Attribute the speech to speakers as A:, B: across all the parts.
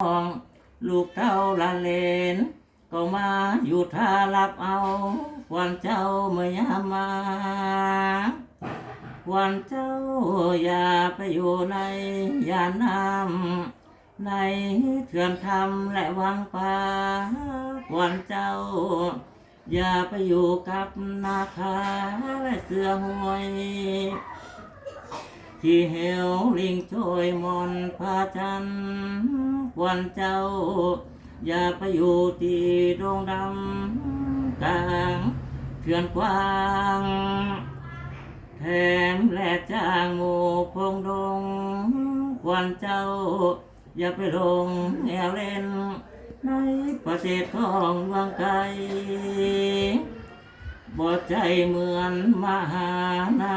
A: องลูกเต้าลานเลน ก็มาอยู่ท่ารับเอา วันเจ้าเมื่อยามมาวันเจ้าอย่าไปอยู่ในยานน้ำในเถื่อนทำและวังป่าวันเจ้า อย่าไปอยู่กับนาคาและเสือหวย ที่เหวลิงโชยมอนพาจันทร์วันเจ้า อย่าไปอยู่ที่ดงดำกลางเถื่อนกว้างแถมและจ้างหมู่พงดง ควันเจ้า อย่าไปลงแอวเล่น ในประเทศของเมืองไกลบ่ใจเหมือนมหานา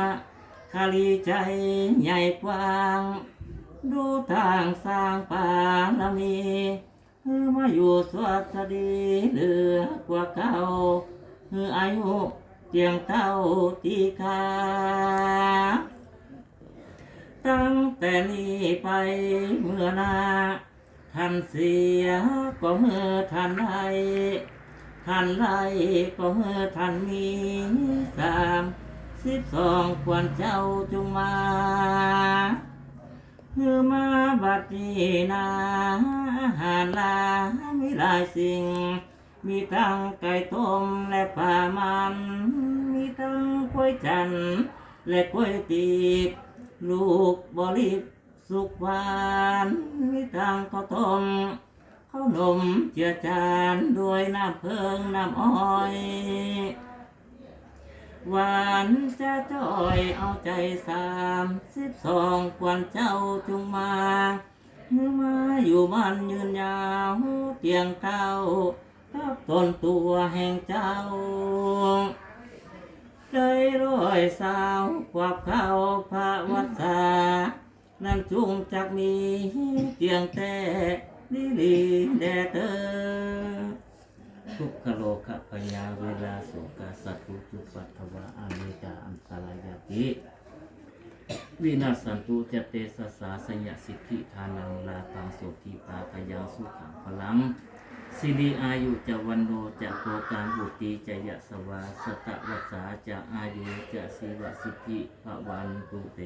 A: คาลีใจใหญ่กว้าง ดูทางสร้างป่าละมีเออมาอยู่สวัสดีเหลือกว่าเก่าเอออายุเตียงเต้าตีคาตั้งแต่นี้ไปเมื่อนาท่านเสียก็เมื่อท่านใดท่านไรก็เมื่อท่านมีสา สิบสองควรเจ้าจงมาเมื่อมาบัดนี้นาหาลามีหลายสิ่ง มีทั้งไก่ต้มและปลามัน มีทั้งกล้วยจันและกล้วยตีบลูกบริบสุกหวานมีทางข้าวต้มข้าวนมเจือจานด้วยน้ำเพิงน้ำอ้อย หวานจะจ้อยเอาใจสามสิบสองควันเจ้าจงมาเมื่อมาอยู่มันยืนยาวเตียงเก้าทับต้นตัวแห่งเจ้าเลยร้อยสาวกวับเข้าพระวัสานั้นจุงจักมีเตียงแต่ลิลีแดเตอ ทุกขโลกะพยาเวลาโสกาสัตตุจุปัตถวะอาเมตาอันตรายาติวินาศสันตุจเตสสาสัญญาสิทธิทานังลาตังโสทีปาตยังสุขังพลังสิริอายุจะวันโนจะโกการบุตรีจะยะสวาสตะวัสสาจะอายุจะสีวสิทธิภวันตุเต